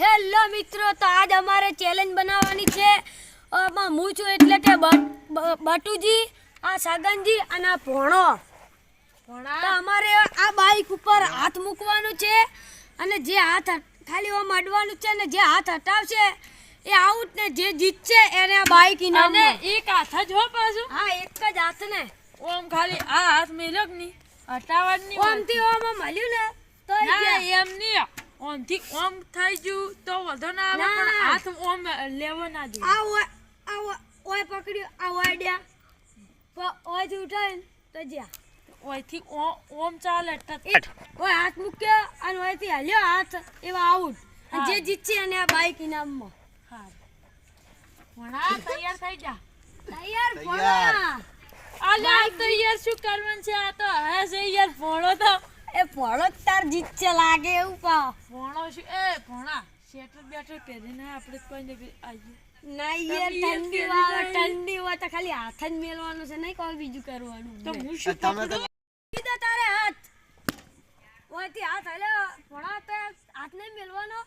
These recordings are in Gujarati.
હેલો મિત્રો તો આજ અમારે ચેલેન્જ બનાવવાની છે. આમાં હું છું એટલે કે બટુજી આ સાગનજી અને આ ભોણો. તો અમારે આ બાઈક ઉપર હાથ મૂકવાનું છે અને જે હાથ ખાલી ઓમ અડવાનું છે ને જે હાથ હટાવશે એ આઉટ ને જે જીતશે એને આ બાઈક ઇનામ અને એક હાથ જ હો પાછું. હા એક જ હાથ ને ઓમ ખાલી આ હાથ મેલકની હટાવવાની ઓમથી ઓમ મળ્યું ને તો એમ નહીં. ઓમથી ઓમ થઈ ગયું તો વધો ના આવે પણ હાથ ઓમ લેવો ના જોઈએ આ ઓય આ ઓય- ઓય પકડ્યું આ ઓયથી ઉઠાવીને તો જ્યાં. ઓયથી ઓમ ઓમ ચાલે ઓય હાથ મૂક્યો અને ઓયથી હાલ્યો હાથ એવા આઉટ જે હા. જીતશે અને આ બાઈક ઇનામમાં. હારું. ભણા તૈયાર થઈ જા. તૈયાર તૈયાર. ભણા અલ્યા તો યાર શું કરવાનું છે? આ તો હે છે યાર ભણો તો. એ ભણો તાર તાર જીતશે લાગે એવું પા ભણો છે એ ભણા સ્વેટર બેટર પહેરીને આપણે કોઈને આવીએ ના યાર ઠંડી વાળો ઠંડી હોય તો ખાલી હાથ જ મેલવાનું છે નહીં કોઈ બીજું કરવાનું. તો હું શું તમે તો પકડું તારે હાથ. ઓયથી હાથ હલે ભણા તો હાથ નહીં મેલવાનો.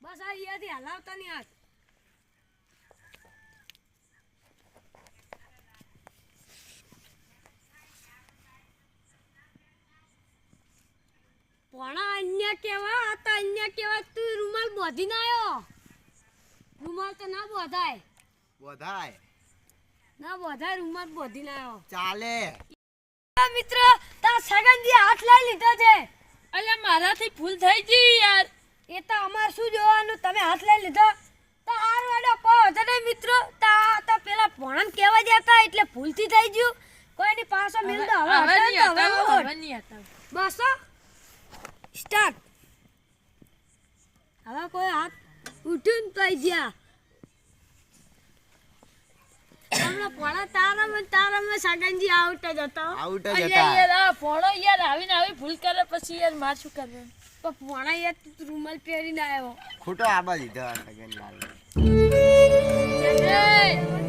બસ આ અહીંયાથી હલાવતા નહીં હાથ પણ અન્ય કેવા હતા અહીંયા કેવા? તું રૂમાલ બોધીને આવ્યો રૂમાલ તો ના બોધાય. બોધાય. ના બોધાય રૂમાલ બોધીને આવ્યો ચાલે. મિત્ર તા સગનજી હાથ લઈ લીધો છે. અલ્યા મારાથી ભૂલ થઈ ગઈ યાર. એ તો અમાર શું જોવાનું? તમે હાથ લઈ લીધો. તો હાર વાડો કહો જને નહીં મિત્રો. તા તો પેલા ભણન કેવા જતા એટલે ભૂલથી થઈ ગયું. કોઈની પાસે મિલ દો હવે હવે નહીં તો હવે હટાવો, ઓટ. હવે નહીં હટાવો. બસ સ્ટાર્ટ હવે કોઈ હાથ ઉઠ્યું ને તો આઈ ગયા હમણાં ભણા તારામાં ને તારામાં સગનજી આઉટ જ હતો. આઉટ જ હતા. યાર ભણો યાર આવીને આવી ભૂલ કરે પછી યાર માર શું કરવાનું? પણ ભણા યાર તું રૂમાલ પહેરીને આવ્યો. ખોટો આબા લીધો આ સગનલાલ એ,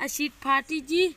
આ સીટ ફાટી ગઈ.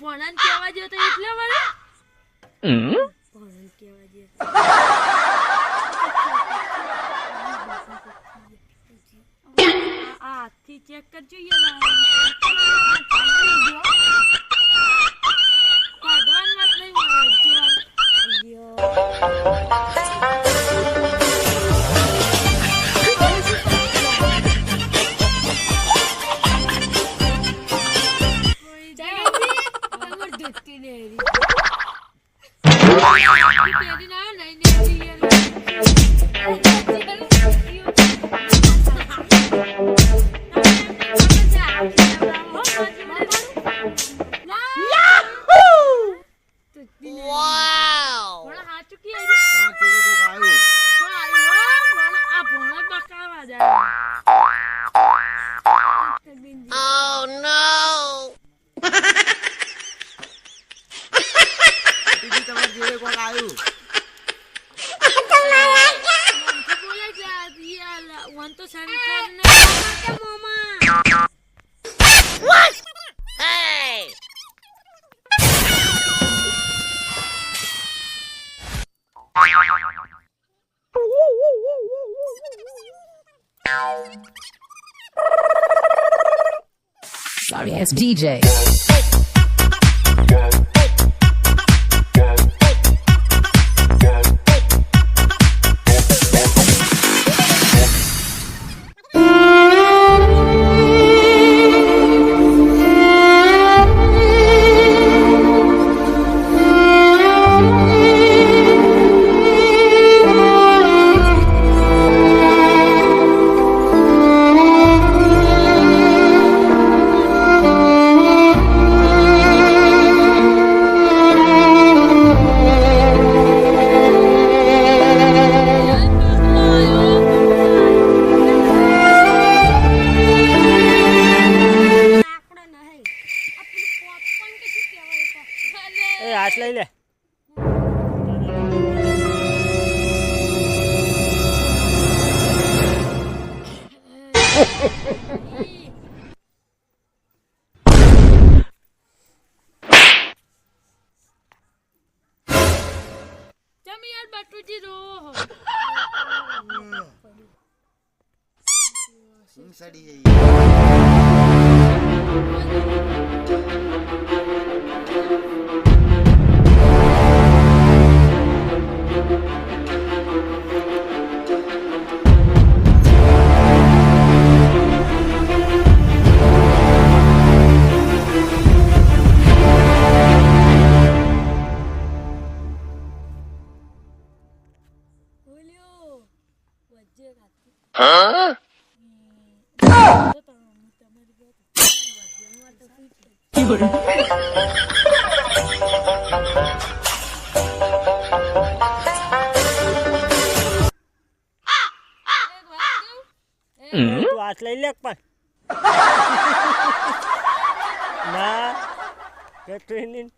ભણાને કહેવા ગયો તો એટલે વળે ભણન કહેવા જે આ આ હાથથી ચેક કરજો યાર. Bye. Sorry, it's DJ. તમે યાર બટુજી રો હું સડી જઈ Thank you. rồi તું હાથ લઈ લે પણ ના કે ટ્રેનિંગ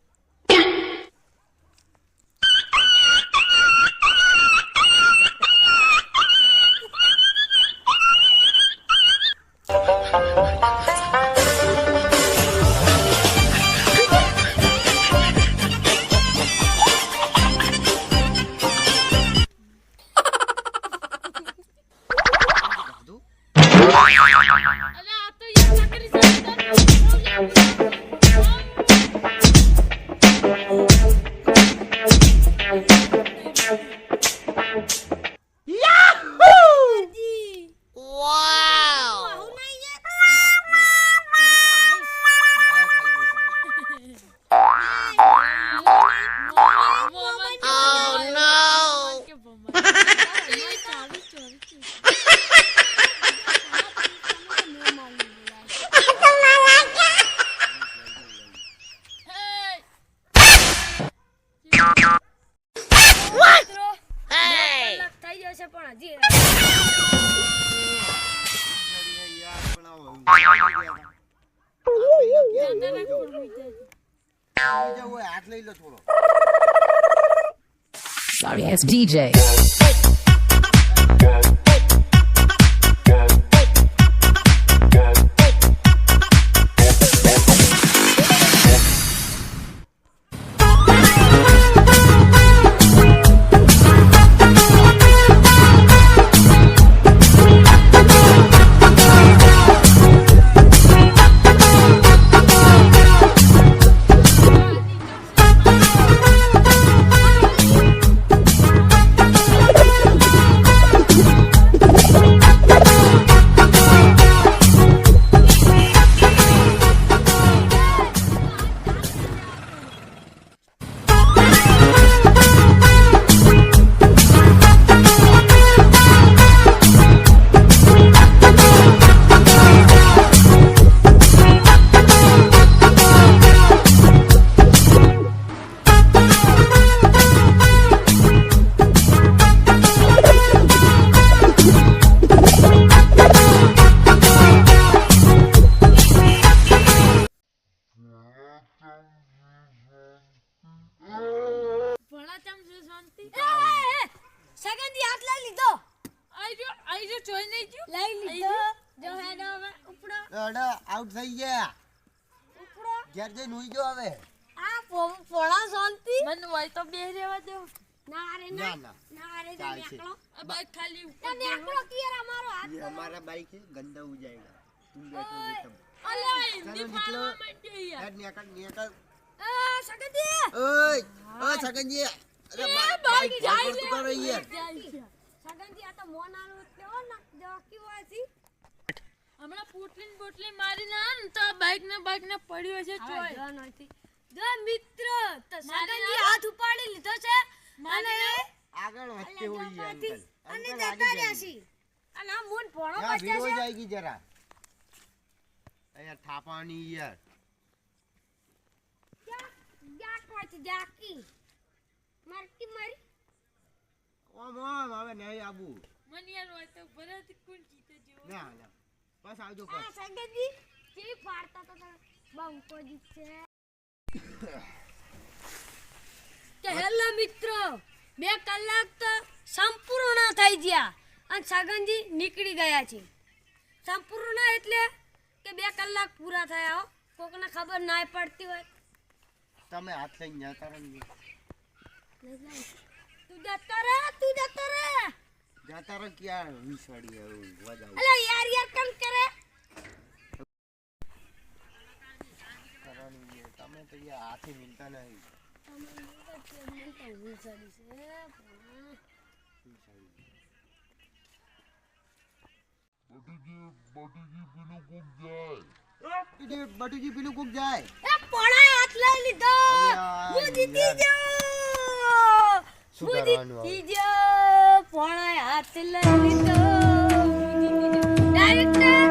છે પણ હજી હાથ લઈ લો થોડો Sorry, it's DJ. ઘર જઈને ગયો હવે. આ પોળા શાંતિ? મને હોય તો બે રહેવા દો. ના રે ના ના. રે ના નીકળો. આ બાઈક ખાલી ઉપર નીકળો કિયર અમારો હાથ ये हमारा बाइक है गंदा हो जाएगा तुम बैठो અલે હિન્દી બોલવા માંડી હેડ નીકળ નીકળ. એ સગદી ઓય ઓ સગનજી અરે બાઈક જાય તો કરો આ તો મોનાનું કેવો ના દેવા કેવો આસી પોટલી ને બોટલી મારી ના ને તો બાઈક ને બાઈક ને પડ્યો છે ચોય જો મિત્ર. તો મારી હાથ ઉપાડી લીધો છે. અને આગળ વધતે હોઈએ અંકલ. અને જતા રહ્યા. છી. અને આ મૂન ભણો બચ્યા છે. જાય ગઈ જરા. અહીંયા થાપાની યાર. ક્યાં જાક વાંચી જાકી? મારકી મારી. ઓમ ઓમ હવે નહીં આબુ. મને યાર હોય તો ભરત કોણ જીતે જો ના ના. બસ આવજો આ બસ સગનજી કેવી પાડતા તો બંકો જીતશે કે હેલો મિત્રો બે કલાક તો સંપૂર્ણ થઈ ગયા અને સગનજી નીકળી ગયા છે. સંપૂર્ણ એટલે કે બે કલાક પૂરા થયા હો. કોકને ખબર ના પડતી હોય. તમે હાથ લઈને જતા રહો તું જતો રહે તું જતો રે જતા રહો ક્યાં વિસવાડી આવું. જાવ અલે યાર યાર કેમ કરે? કરવાનું યાર. તમે તો યાર હાથે મિલતા નહીં. બટુજી બટુજી પેલું કોક જાય. એ પોણા હાથ લઈ લીધો. હું જીતી. ગયો. હું જીતી ગયો. પોણા હાથ લઈ લીધો હું જીતી ગયો ડાયરેક્ટર